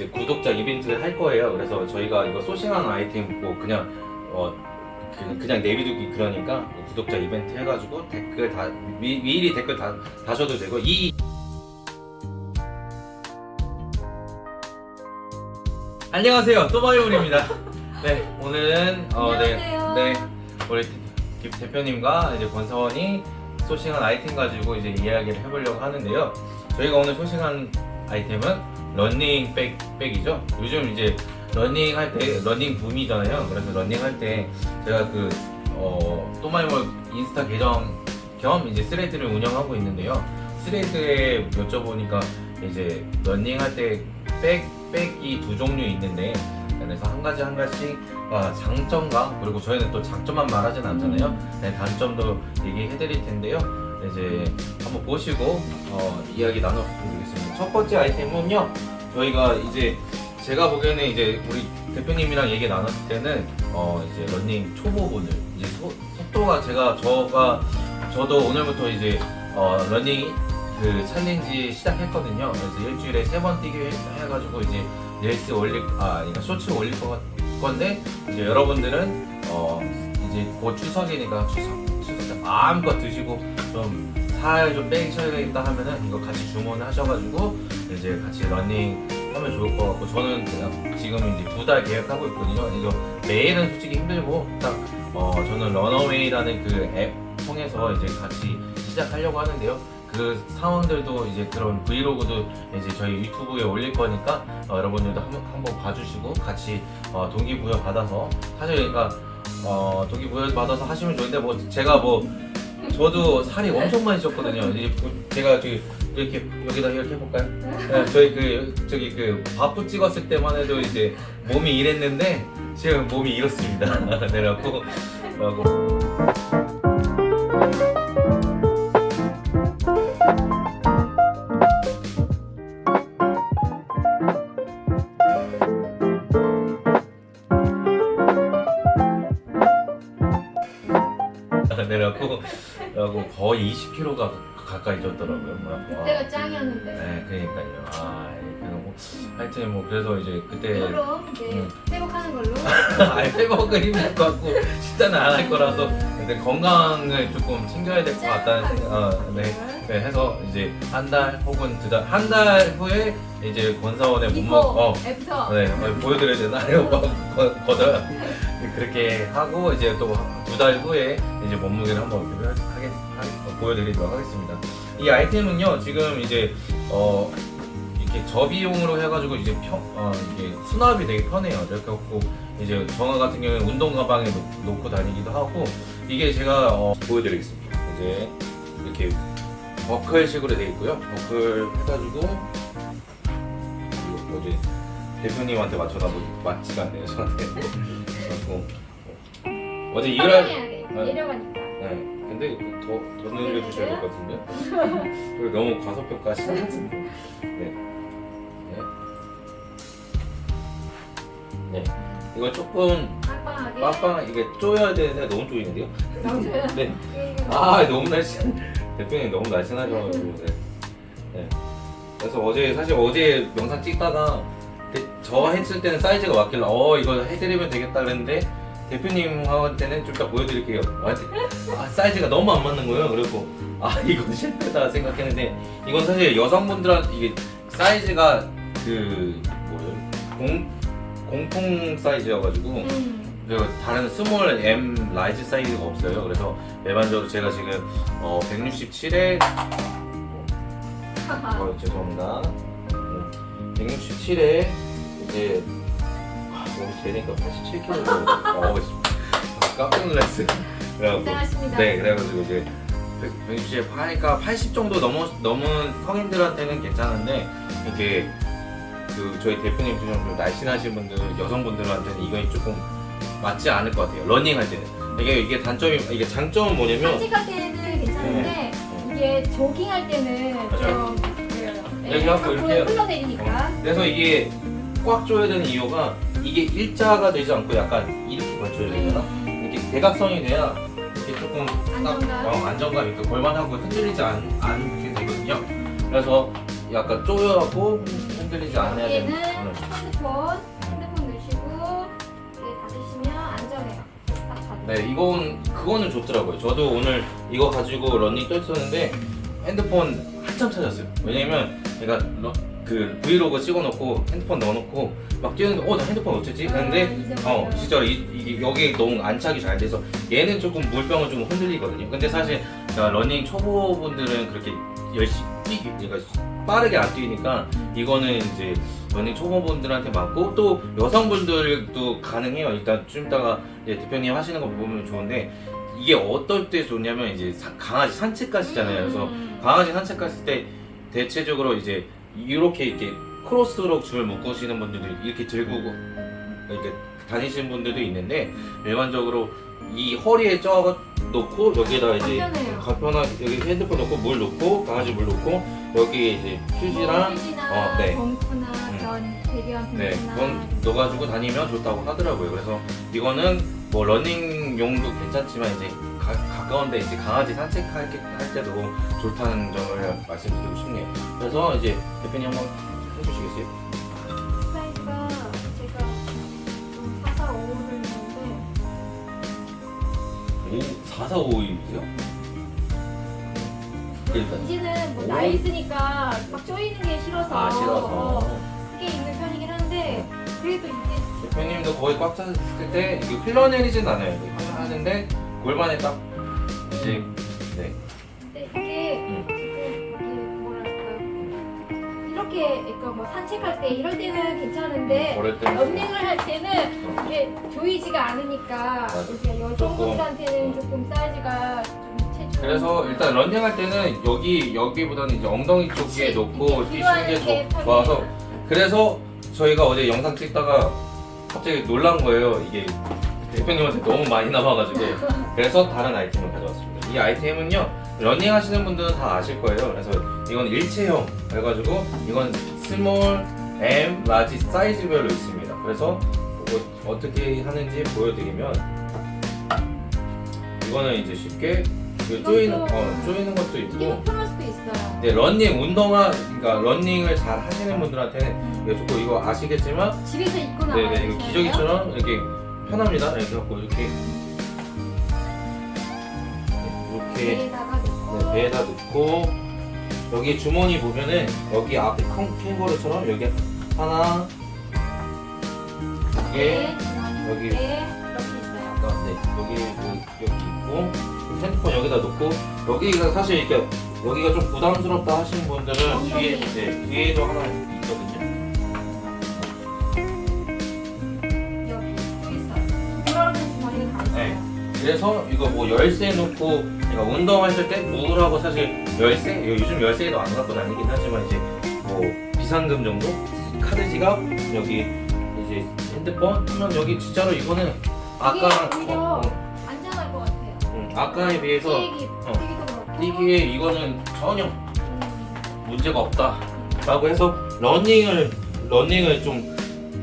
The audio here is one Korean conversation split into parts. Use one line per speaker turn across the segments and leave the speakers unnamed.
이제 구독자 이벤트를 할 거예요. 그래서 저희가 이거 소싱하는 아이템 뭐 그냥 어 그- 그냥 내비두기 그러니까 뭐 구독자 이벤트 해가지고 댓글 다 미, 미리 댓글 다 다셔도 되고 이 안녕하세요 또마이올입니다. 네 오늘은 어네
안녕하세요.
네, 우리 김 대표님과 이제 권서원이 소싱한 아이템 가지고 이제 이야기를 해보려고 하는데요. 저희가 오늘 소싱한 아이템은 러닝 백, 백이죠. 요즘 이제 러닝 할 때, 러닝 붐이잖아요. 그래서 러닝 할 때 제가 그, 어, 또마이몰 인스타 계정 겸 이제 스레드를 운영하고 있는데요. 스레드에 여쭤보니까 이제 러닝 할 때 백, 백이 두 종류 있는데 그래서 한 가지 한 가지 아, 장점과 그리고 저희는 또 장점만 말하진 않잖아요. 네, 단점도 얘기해 드릴 텐데요. 이제 한번 보시고 어, 이야기 나눠보겠습니다. 첫 번째 아이템은요. 저희가 이제 제가 보기에는 이제 우리 대표님이랑 얘기 나눴을 때는 어, 이제 러닝 초보분들 이제 소- 속도가 제가 저가 저도 오늘부터 이제 어, 러닝 그 챌린지 시작했거든요. 그래서 일주일에 세 번 뛰기 해- 해가지고 이제 릴스 올릴 아 그러니까 쇼츠 올릴 거- 건데 이제 여러분들은 어 이제 곧 추석이니까 추석 추석 때 마음껏 드시고 좀 살 좀 빼셔야겠다 하면은 이거 같이 주문하셔가지고 이제 같이 러닝 하면 좋을 것 같고 저는 그냥 지금 이제 두 달 계획하고 있거든요. 이거 매일은 솔직히 힘들고 딱 어 저는 러너웨이라는 그 앱 통해서 이제 같이 시작하려고 하는데요. 그 상황들도 이제 그런 브이로그도 이제 저희 유튜브에 올릴 거니까 어, 여러분들도 한번, 한번 봐주시고 같이 어, 동기부여 받아서 사실 그러니까 어, 동기부여 받아서 하시면 좋은데 뭐 제가 뭐 저도 살이 엄청 많이 쪘거든요. 이제 보- 제가 저기 이렇게 여기다 이렇게 해볼까요? 네, 저희 그 저기 그 바프 찍었을 때만 해도 이제 몸이 이랬는데 지금 몸이 이렇습니다. 내려고 하고 20kg가 가까이 쪘더라고요. 뭐,
그때가 짱이었는데.
네, 그러니까요. 아, 그리고 하여튼 뭐 그래서 이제 그때
그럼 이제
음.
회복하는 걸로.
아니 회복은 힘들 것 같고 식단은 안 할 거라서 근데 건강을 조금 챙겨야 될 것 같다는 생각. 어, 네. 네, 해서 이제 한 달 혹은 두 달, 한 달 후에 이제 권사원의
이거
몸무 어,
애프터.
네, 어, 보여드려야 되나요? 뭐, 거- 거절. 그렇게 하고 이제 또 두 달 후에 이제 몸무게를 한번 하게- 보여드리도록 하겠습니다. 이 아이템은요 지금 이제 어 이렇게 저비용으로 해가지고 이제 편, 어 이게 수납이 되게 편해요. 이렇게 갖고 이제 정화 같은 경우는 운동 가방에 놓, 놓고 다니기도 하고 이게 제가 어, 보여드리겠습니다. 이제 이렇게 버클식으로 되어 있고요. 버클 해가지고 이거 어제 대표님한테 맞춰다 보니 맞지가 않네요 저한테 그래갖고 어제 일할. 네.
내려가니까.
네 근데 더, 더 늘려주셔야 될 것 같은데 그리고 너무 과소평가 하시는 것 같은데 네. 네. 네. 이거 조금
빵빵하게.
빵빵 이게 쪼여야 되는데 너무 쪼이는데요?
나오셔요.
네. 아 너무 날씬 대표님 너무 날씬하셔가지고 네. 네. 그래서 어제 사실 어제 영상 찍다가 대- 저 했을 때는 사이즈가 맞길래 어 이거 해드리면 되겠다 그랬는데 대표님한테는 좀 이따 보여드릴게요 완전 아 사이즈가 너무 안 맞는 거예요 그래서 아 이건 실패다 생각했는데 이건 사실 여성분들한테 이게 사이즈가 그 뭐예요 공 공통 사이즈여가지고
음.
그리고 다른 스몰 M 라이즈 사이즈가 없어요. 그래서 일반적으로 제가 지금 어, 167에
하하.
어, 죄송합니다. 167에 이제 아, 너무 재니까 87kg로 나오고 있습니다. 아, 깜짝 놀랐어요. 그래갖고
고생하십니다.
네, 그래가지고 이제 160에 파니까 80 정도 넘어 넘은 성인들한테는 괜찮은데 이게 그 저희 대표님처럼 좀 날씬하신 분들 여성분들한테는 이건 조금 맞지 않을 것 같아요. 러닝 할 때는 이게 이게 단점이 이게 장점은 뭐냐면
산책할 때는 괜찮은데 이게 조깅할 때는
맞아요.
좀 그래요.
갖고 이렇게 해요.
흘러내리니까.
그래서 이게 꽉 조여야 되는 이유가 이게 일자가 되지 않고 약간 이렇게 받쳐야 되잖아. 이렇게 대각선이 돼야 이렇게 조금 딱
안정감.
어, 안정감 있고 골반하고 흔들리지 않, 않게 되거든요. 그래서 약간 쪼여갖고 흔들리지 않아야 되는.
여기는
응.
핸드폰 핸드폰 넣으시고 이게 닫으시면 안전해요. 딱.
네, 이건 그거는 좋더라고요. 저도 오늘 이거 가지고 러닝 뛰었었는데 핸드폰 한참 찾았어요. 왜냐면 제가 러- 그 브이로그 찍어놓고 핸드폰 넣어놓고 막 뛰는데 어나 핸드폰 어쩌지? 했는데
아, 잊어버려요.
어 진짜 이, 이게 여기 너무 안착이 잘 돼서 얘는 조금 물병은 좀 흔들리거든요. 근데 사실 제가 러닝 초보분들은 그렇게 열심히 뛰기 그러니까 빠르게 안 뛰니까 이거는 이제 러닝 초보분들한테 맞고 또 여성분들도 가능해요. 일단 좀 이따가 대표님 하시는 거 보면 좋은데 이게 어떨 때 좋냐면 이제 사- 강아지 산책 가시잖아요. 그래서
음.
강아지 산책 갔을 때 대체적으로 이제 이렇게 이렇게 크로스로 줄 묶으시는 분들도 이렇게 들고 이렇게 다니시는 분들도 있는데 일반적으로 이 허리에 쪄 놓고 여기에다 이제
간편해요.
간편하게 여기 핸드폰 놓고 물 놓고 강아지 물 놓고 여기에 이제 휴지랑
휴지나
어, 네.
덩크나
음.
그런 대기한
네, 그건 넣어가지고 다니면 좋다고 하더라고요. 그래서 이거는 뭐 러닝용도 괜찮지만 이제 가, 가까운데 이제 강아지 산책할 할 때도 좋다는 점을 말씀드리고 싶네요. 그래서 이제 대표님 한번 해주시겠어요?
사이즈가 제가 좀 4455를 있는데
오, 4452이세요? 그러니까
이제는 뭐
오.
나이 있으니까 막 쪼이는 게 싫어서
아
어,
싫어서
크게 입는 편이긴 한데 그래도 이게
대표님도 거의 꽉 찼을 때 이게 흘러내리진 않아요. 이렇게 하는데 골반에 딱 이제 네.
근데 이게
음.
지금 이게 뭐랄까요 이렇게 그러니까 뭐 산책할 때 이럴 때는 괜찮은데
걸을
런닝을 할 때는 이게 조이지가 않으니까
맞아.
이제 여성분들한테는 조금 사이즈가 좀 체중
그래서 일단 런닝할 때는 여기 여기보다는 이제 엉덩이 쪽에 놓고
이게
뛰시는 게 좋- 좋아서 그래서 저희가 어제 영상 찍다가 갑자기 놀란 거예요. 이게 대표님한테 너무 많이 남아가지고 그래서 다른 아이템을 가져왔습니다. 이 아이템은요 러닝 하시는 분들은 다 아실 거예요. 그래서 이건 일체형 그래가지고 이건 스몰, M, 라지 사이즈별로 있습니다. 그래서 이거 어떻게 하는지 보여드리면 이거는 이제 쉽게 이거 쪼이는 어, 쪼이는 것도 있고
더 편할 수도 있어요.
네, 런닝 운동화 그러니까 런닝을 잘 하시는 분들한테는 이거 조금 이거 아시겠지만
집에서 입고 나가요.
네네 이거 기저귀처럼 이렇게 편합니다. 이렇게 갖고 이렇게 이렇게
배에다가 넣고
네, 배에다 넣고 여기 주머니 보면은 여기 앞에 캥- 캥거루처럼 여기 하나 두 개
네,
여기
네, 이렇게 있어요.
아, 네 여기 뭐, 여기 있고 핸드폰 여기다 놓고 여기가 사실 이렇게 여기가 좀 부담스럽다 하시는 분들은. 뒤에 네, 뒤에도 하나 있거든요. 그래서 이거 뭐 열쇠 놓고 그러니까 운동하실 때 물하고 사실 열쇠 요즘 열쇠도 안 갖고 다니긴 하지만 이제 뭐 비상금 정도 카드 지갑 여기 이제 핸드폰 하면 여기 진짜로 이거는 아까
이게 오히려
어, 어,
안전할 것 같아요.
음, 아까에 비해서
뛰기,
어.
뛰기도 그렇고.
뛰기에 이거는 전혀
음,
문제가 없다라고 해서 러닝을 러닝을 좀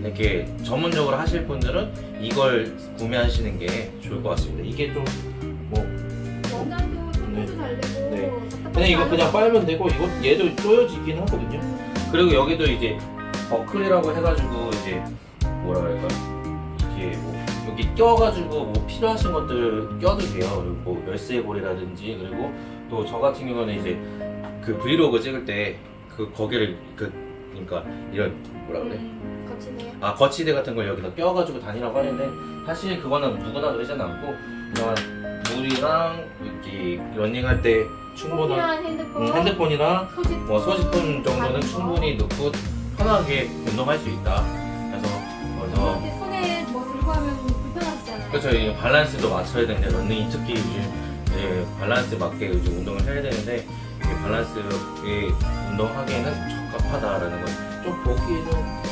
이렇게 전문적으로 하실 분들은 이걸 구매하시는 게 좋을 것 같습니다. 이게 좀 뭐
원단도 손도 잘 되고.
네. 그냥 이거 그냥. 빨면 되고 이거 얘도 쪼여지긴 하거든요.
음,
그리고 여기도 이제 버클이라고 해가지고 이제 뭐라 그럴까 이게 뭐 여기 껴가지고 뭐 필요하신 것들 껴도 돼요. 그리고 뭐 열쇠고리라든지 그리고 또 저 같은 경우는 이제 그 브이로그 찍을 때 그 거기를 그 그러니까 이런 뭐라 그래
음, 거치네요.
아 거치대 같은 걸 여기다 껴가지고 다니라고 하는데 사실 그거는 누구나 그러진 않고 그냥 물이랑 이렇게 러닝할 때 충분한
필요한 핸드폰,
음, 핸드폰이랑
소지품,
뭐 소지품 정도는. 충분히 넣고 편하게 운동할 수 있다. 그래서 그래서
이렇게 손에 뭐 들고 하면 불편하시잖아요.
그렇죠. 이 밸런스도 맞춰야 되는데 런닝이 특히 요즘 이제 밸런스 맞게 요즘 운동을 해야 되는데 이게 밸런스 있게 운동하기에는 적합하다라는 건좀 보기에는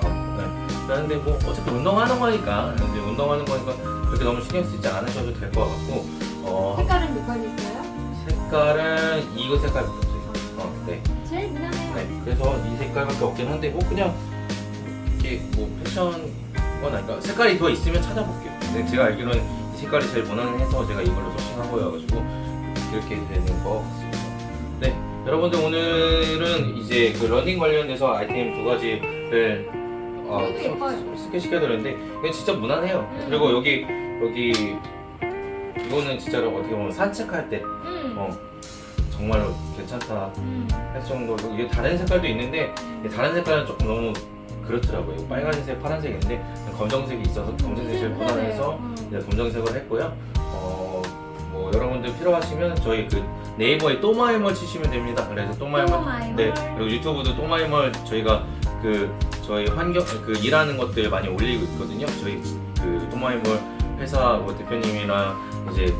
괜찮아요. 네. 그런데 뭐 어차피 운동하는 거니까 이제 운동하는 거니까 그렇게 너무 신경 쓰지 않으셔도 될 것 같고 어,
색깔은 몇 가지 있어요?
색깔은 이거 색깔밖에 없어요. 어, 네.
제일 무난해요.
네, 그래서 이 색깔밖에 없긴 한데 뭐 그냥 이게 뭐 패션 건 아니까 색깔이 더 있으면 찾아볼게요. 근데 제가 알기로는 이 색깔이 제일 무난해서 제가 이걸로 소싱한 거여가지고 이렇게 되는 것 같습니다. 네, 여러분들 오늘은 이제 그 러닝 관련돼서 아이템 두 가지를 아,
이것도 예뻐요.
소개시켜드렸는데 이건 진짜 무난해요.
음.
그리고 여기 여기 이거는 진짜로 어떻게 보면 산책할 때
음.
어, 정말로 괜찮다
음.
할 정도로 이게 다른 색깔도 있는데 다른 색깔은 조금 너무 그렇더라고요. 이거 빨간색, 파란색인데 검정색이 있어서 검정색을 보완해서
음.
이제 검정색을 했고요. 어, 뭐 여러분들 필요하시면 저희 그 네이버에 또마이멀 치시면 됩니다. 그래서 또마이멀
또마이멀.
네 그리고 유튜브도 또마이멀 저희가 그 저희 환경 그 일하는 것들 많이 올리고 있거든요. 저희 그 또마이멀 회사 뭐 대표님이랑 이제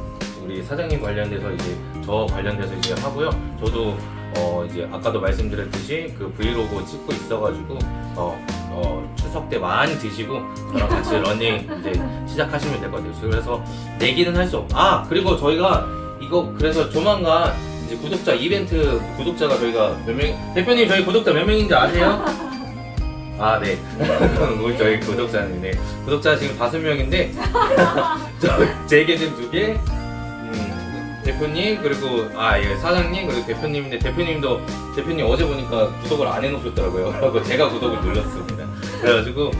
우리 사장님 관련돼서 이제 저 관련돼서 이제 하고요. 저도 어 이제 아까도 말씀드렸듯이 그 브이로그 찍고 있어가지고 어, 어 추석 때 많이 드시고 저랑 같이 러닝 이제 시작하시면 될 것 같아요. 그래서 내기는 할 수 없. 아 그리고 저희가 이거 그래서 조만간 이제 구독자 이벤트 구독자가 저희가 몇 명? 대표님 저희 구독자 몇 명인지 아세요? 아 네. 우리 저희 구독자인데 구독자 지금 다섯 명인데 저제 계정 두 개. 음, 대표님 그리고 아 예 사장님 그리고 대표님인데 대표님도 대표님 어제 보니까 구독을 안 해놓으셨더라고요. 그래서 제가 구독을 눌렀습니다. 그래가지고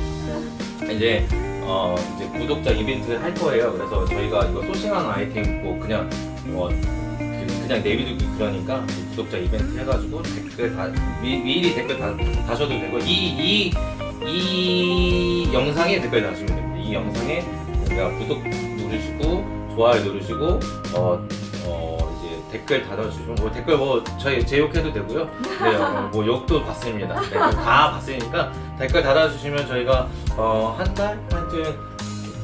이제 어 이제 구독자 이벤트 할 거예요. 그래서 저희가 이거 소싱하는 아이템 뭐 그냥 뭐 그- 그냥 내비두기 그러니까 구독자 이벤트 해가지고 댓글 다 미, 미리 댓글 다 다셔도 되고 이 이 이 영상에 댓글 다시면 됩니다. 이 영상에 그러니까 구독 누르시고 좋아요 누르시고 어, 어 이제 댓글 달아주시면 뭐 댓글 뭐 저희 제 욕해도 되고요. 네, 어, 뭐 욕도 봤습니다. 네, 다 봤으니까 댓글 달아주시면 저희가 어, 한 달, 하여튼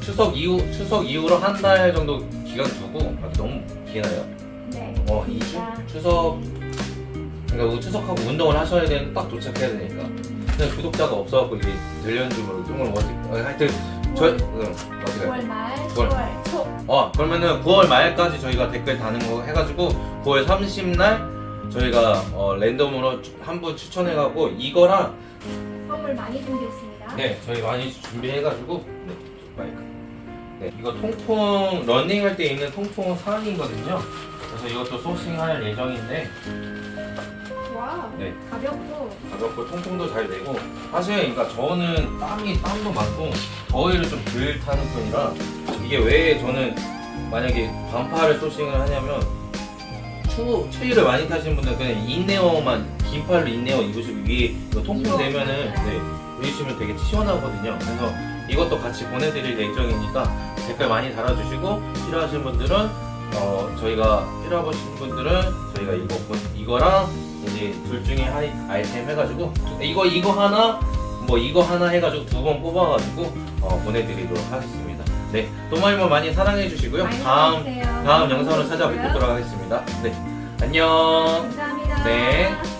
추석 이후 추석 이후로 한 달 정도 기간 두고 아, 너무 기나요?
네.
어, 2주? 추석 그러니까 뭐 추석하고 운동을 하셔야 되는 딱 도착해야 되니까. 근데 구독자가 없어갖고 이게 들렸는지 모르고 정말 뭐지? 어, 하여튼 저 응, 어떻게?
9월 말,
9월.
10월 초.
어 그러면은 9월 말까지 저희가 댓글 다는 거 해가지고 9월 30날 저희가 어, 랜덤으로 한 분 추천해가고 이거랑
선물 많이 준비했습니다.
네 저희 많이 준비해가지고 네 마이크 네 이거 통풍 러닝할 때 입는 통풍 사항이거든요 그래서 이것도 소싱할 예정인데
와.
네.
가볍고.
가볍고 통풍도 잘 되고 사실 그러니까 저는 땀이 땀도 많고 더위를 좀 덜 타는 편이라 이게 왜 저는 만약에 반팔을 소싱을 하냐면 추, 추위를 많이 타시는 분들은 그냥 인내어만 긴 팔로 인내어 입으시고 위에 이거 통풍 되면은 네, 입으시면 되게 시원하거든요 그래서 이것도 같이 보내드릴 예정이니까 댓글 많이 달아주시고 필요하신 분들은 어, 저희가 필요하신 분들은 저희가 이거 본- 이거랑 이제 둘 중에 하이, 아이템 해가지고 이거 이거 하나 뭐 이거 하나 해가지고 두 번 뽑아가지고 어, 보내드리도록 하겠습니다. 네, 또마이모 많이 사랑해 주시고요.
많이
다음
사랑해주세요.
다음 영상으로 찾아뵙도록 하겠습니다. 네, 안녕.
감사합니다.
네.